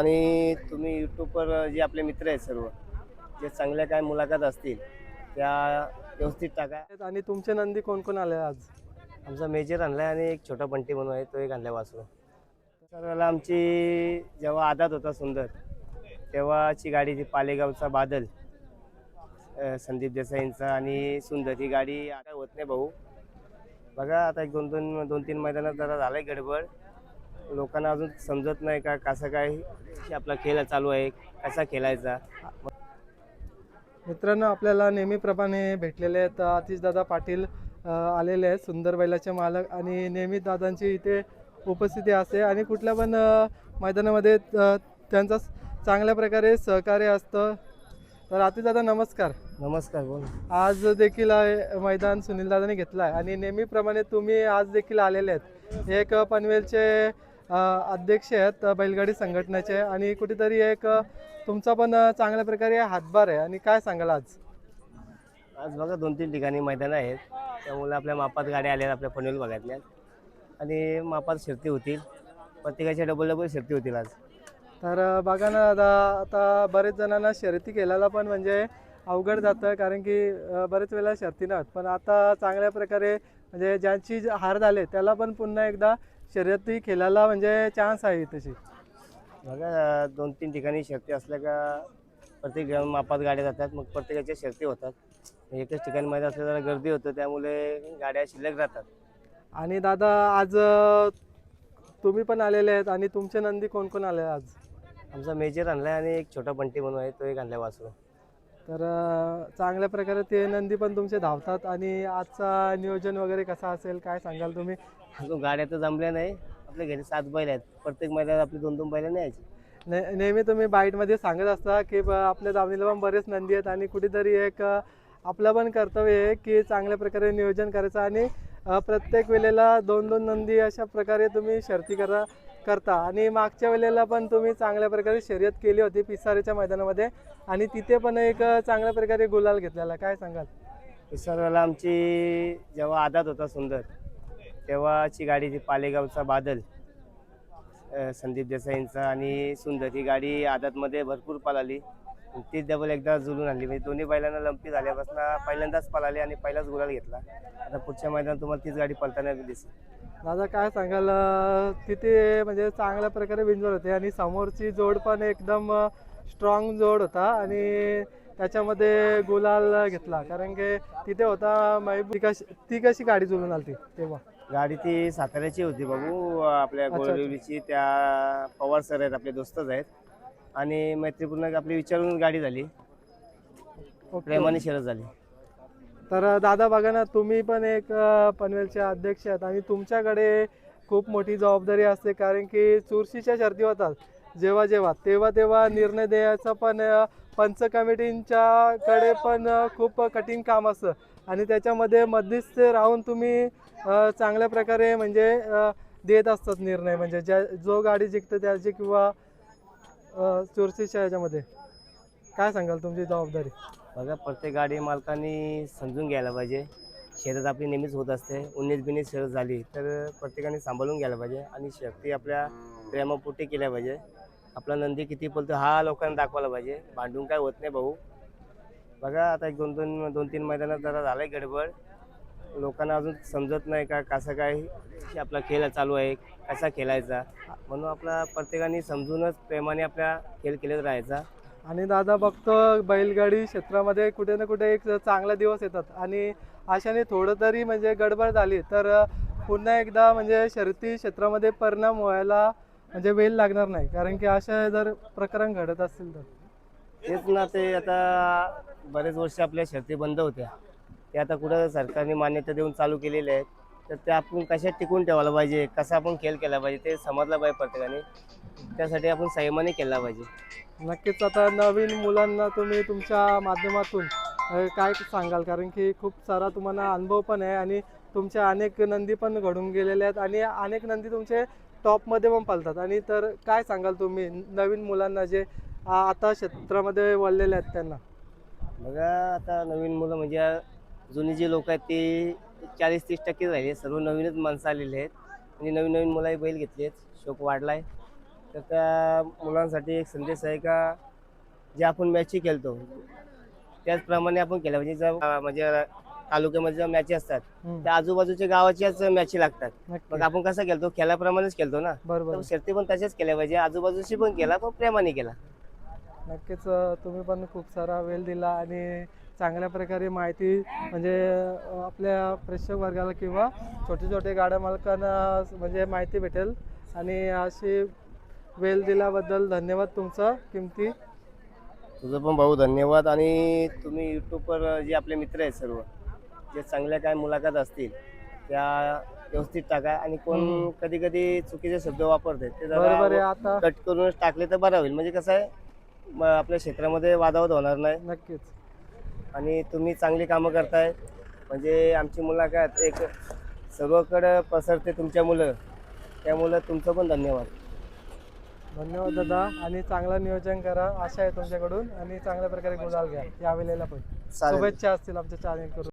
आणि तुम्ही यूट्यूबवर जे आपले मित्र आहेत सर्व जे चांगल्या काय मुलाखत असतील त्या व्यवस्थित टाका. आणि तुमचे नंदी कोण कोण आले आज? आमचा मेजर आणलाय आणि एक छोटा बंटी म्हणून आहे तो एक आणलाय वासरू. सर्वाला आमची जेव्हा आदात होता सुंदर तेव्हाची गाडी ती पालेगावचा बादल अं, संदीप देसाईंचा आणि सुंदर ही गाडी आता होत नाही भाऊ. बघा आता एक दोन दोन दोन तीन मैदानात जरा झालाय गडबड. लोकांना अजून समजत नाही का कसं काय आपला खेळ चालू आहे कसा खेळायचा? मित्रांनो आपल्याला नेहमीप्रमाणे भेटलेले आहेत आतिशदादा पाटील आलेले आहेत सुंदर बैलाचे मालक आणि नेहमी दादांची इथे उपस्थिती असते आणि कुठल्या पण मैदानामध्ये त्यांचा चांगल्या प्रकारे सहकार्य असतं. तर आतिशदादा नमस्कार. नमस्कार बोल. आज देखील मैदान सुनील दादाने घेतलं आहे आणि नेहमीप्रमाणे तुम्ही आज देखील आलेले आहेत. एक पनवेलचे अध्यक्ष आहेत बैलगाडी संघटनेचे आणि कुठेतरी एक तुमचा पण चांगल्या प्रकारे हातभार आहे. आणि काय सांगाल आज? आज बघा दोन तीन ठिकाणी मैदानं आहेत. त्यामुळे आपल्या मापात गाड्या आल्या आपल्या पनवेल भागातल्या आणि मापात शर्ती होतील. प्रत्येकाच्या डबल डबल शर्ती होतील आज. तर बघा ना आता आता बरेच जणांना शर्यती केल्याला पण म्हणजे अवघड जातं. कारण की बरेच वेळेला शर्ती नव्हत. पण आता चांगल्या प्रकारे म्हणजे ज्यांची हार झाले त्याला पण पुन्हा एकदा शर्यती खेळायला म्हणजे चान्स आहे तशी. बघा दोन तीन ठिकाणी शर्ती असल्या का प्रत्येक मापात गाड्या जातात मग प्रत्येकाच्या शर्ती होतात. एकच ठिकाणी मैदान असल्या जरा गर्दी होतं त्यामुळे गाड्या शिल्लक राहतात. आणि दादा आज तुम्ही पण आलेले आहेत आणि तुमचे नंदी कोण कोण आले आज? आमचा मेजर आणलाय आणि एक छोटा बंटी म्हणून आहे तो एक आणलाय वासरू. तर चांगल्या प्रकारे ते नंदी पण तुमचे धावतात आणि आजचा नियोजन वगैरे कसा असेल काय सांगाल तुम्ही? अजून गाड्या तर जमल्या नाही. आपल्या घरी सात बैल आहेत. प्रत्येक मैदानात आपली दोन दोन बैल नाही यायची. ने नेहमी तुम्ही बाईटमध्ये सांगत असता की ब- आपल्या दावणीला पण बरेच नंदी आहेत आणि कुठेतरी एक अ, आपलं पण कर्तव्य आहे की चांगल्या प्रकारे नियोजन करायचं आणि अ, प्रत्येक वेळेला दोन दोन नंदी अशा प्रकारे तुम्ही शर्ती करा. करता. आणि मागच्या वेळेला पण तुम्ही चांगल्या प्रकारे शर्यत केली होती पिसारेच्या मैदानामध्ये. आणि तिथे पण एक चांगल्या प्रकारे गुलाल घेतलेला. काय सांगाल? सर्वाला आमची जेव्हा आदात होता सुंदर तेव्हाची गाडी ती पालेगावचा बादल संदीप देसाईंचा आणि सुंदर. ही गाडी आदातमध्ये भरपूर पळाली. तीच डबल एकदा जुलून आणली. म्हणजे दोन्ही बैलांना लंपी झाल्यापासून पहिल्यांदाच पळाली आणि पहिलाच गुलाल घेतला. आता पुढच्या मैदानात तुम्हाला तीच गाडी पळताना दिसेल. दादा काय सांगाल? तिथे म्हणजे चांगल्या प्रकारे बिंजोर होते आणि समोरची जोड पण एकदम स्ट्रॉंग जोड होता आणि त्याच्यामध्ये गुलाल घेतला. कारण की तिथे होता ती कशी ती कशी गाडी जुळून आली तेव्हा? गाडी ती साताऱ्याची होती बाबू. आपल्या. गोळदेवीची त्या पवार सर आहेत आपले दोस्तच आहेत. आणि मैत्रीपूर्ण आपली विचारून गाडी झाली. प्रेमाने शरद झाली. तर दादा बघा ना तुम्ही पण एक पनवेलचे अध्यक्ष आहात आणि तुमच्याकडे खूप मोठी जबाबदारी असते कारण की चुरशीच्या शर्ती होतात जेव्हा जेव्हा तेव्हा तेव्हा निर्णय द्यायचा पण पंच कमिटींच्या कडे पण खूप कठीण काम असतं. आणि त्याच्यामध्ये मध्यस्थ राहून तुम्ही चांगल्या प्रकारे म्हणजे देत असतात निर्णय. म्हणजे ज्या जो गाडी जिंकते त्याची किंवा चुरशीच्या ह्याच्यामध्ये. काय सांगाल तुमची जबाबदारी? बघा प्रत्येक गाडी मालकांनी समजून घ्यायला पाहिजे. शर्यत आपली नेहमीच होत असते. उन्नीस बिनीस शर्यत झाली तर प्रत्येकाने सांभाळून घ्यायला पाहिजे आणि शक्ती आपल्या प्रेमापोटी केल्या पाहिजे. आपला नंदी किती बोलतो हा लोकांना दाखवायला पाहिजे. भांडून काय होत नाही भाऊ. बघा आता एक दोन दोन दोन तीन मैदानात जरा झालंय गडबड. लोकांना अजून समजत नाही का कसं काय आपला खेळ चालू आहे कसा खेळायचा. म्हणून आपला प्रत्येकाने समजूनच प्रेमाने आपल्या खेळ खेळत राहायचा. आणि दादा बघतो बैलगाडी क्षेत्रामध्ये कुठे ना कुठे एक चांगला दिवस येतात. आणि अशाने थोडं तरी म्हणजे गडबड झाली तर पुन्हा एकदा म्हणजे शर्ती क्षेत्रामध्ये परिणाम व्हायला म्हणजे वेळ लागणार नाही. कारण की अशा जर प्रकरण घडत असतील तर. तेच ना ते आता बरेच वर्ष आपल्या शर्ती बंद होत्या. ते आता कुठं सरकारने मान्यता देऊन चालू केलेले आहेत. तर ते आपण कशा टिकून ठेवायला पाहिजे? कसा आपण खेळ केला पाहिजे? ते समजलं पाहिजे प्रत्येकाने. त्यासाठी आपण संयमाने केला पाहिजे. नक्कीच आता नवीन मुलांना तुम्ही तुमच्या माध्यमातून काय सांगाल? कारण की खूप सारा तुम्हाला अनुभव पण आहे आणि तुमच्या अनेक नंदी पण घडून गेलेल्या आहेत आणि अनेक नंदी तुमचे टॉपमध्ये पण पालतात. आणि तर काय सांगाल तुम्ही नवीन मुलांना जे आता क्षेत्रामध्ये वळलेले आहेत त्यांना? बघा आता नवीन मुलं म्हणजे जुनी जी लोक आहेत ती चाळीस तीस टक्के राहिले सर्व नवीनच माणसं आलेले आहेत. आणि नवीन नवीन मुलाही बैल घेतले आहेत शोक वाढला आहे तर त्या मुलांसाठी एक संदेश आहे का जे आपण मॅची खेळतो त्याचप्रमाणे आपण केलं पाहिजे. जर म्हणजे तालुक्यामध्ये जेव्हा मॅची असतात. त्या आजूबाजूच्या गावाच्याच मॅची लागतात. मग आपण कसं खेळतो? खेळाप्रमाणेच खेळतो ना. बरोबर. शर्ती पण तशाच केल्या पाहिजे. आजूबाजूशी पण केला पण प्रेमाने केला. नक्कीच तुम्ही पण खूप सारा वेळ दिला आणि चांगल्या प्रकारे माहिती म्हणजे आपल्या प्रेक्षक वर्गाला किंवा छोटे छोटे गाड्या मालकांना म्हणजे माहिती भेटेल. आणि अशी वेळ दिल्याबद्दल धन्यवाद तुमचा किमती? तुझं पण भाऊ धन्यवाद आणि तुम्ही युट्यूबवर जे आपले मित्र आहेत सर्व जे चांगल्या काय मुलाखत असतील त्या व्यवस्थित टाका आणि कोण हम्म. कधी कधी चुकीचे शब्द वापरते ते बरोबर आहे जरा आता कट करूनच टाकले तर बरं होईल. म्हणजे कसं आहे म आपल्या क्षेत्रामध्ये वादावाद होणार नाही. नक्कीच. आणि तुम्ही चांगली कामं करताय. म्हणजे आमची मुलाखत एक सर्वकडं पसरते तुमच्या मुलं त्यामुळं तुमचं पण धन्यवाद. धन्यवाद दादा. आणि चांगलं नियोजन करा. आशा आहे तुमच्याकडून. आणि चांगल्या प्रकारे गुलाल घ्या. या वेळेला पण. चालेल. शुभेच्छा असतील आमच्या चॅनल करून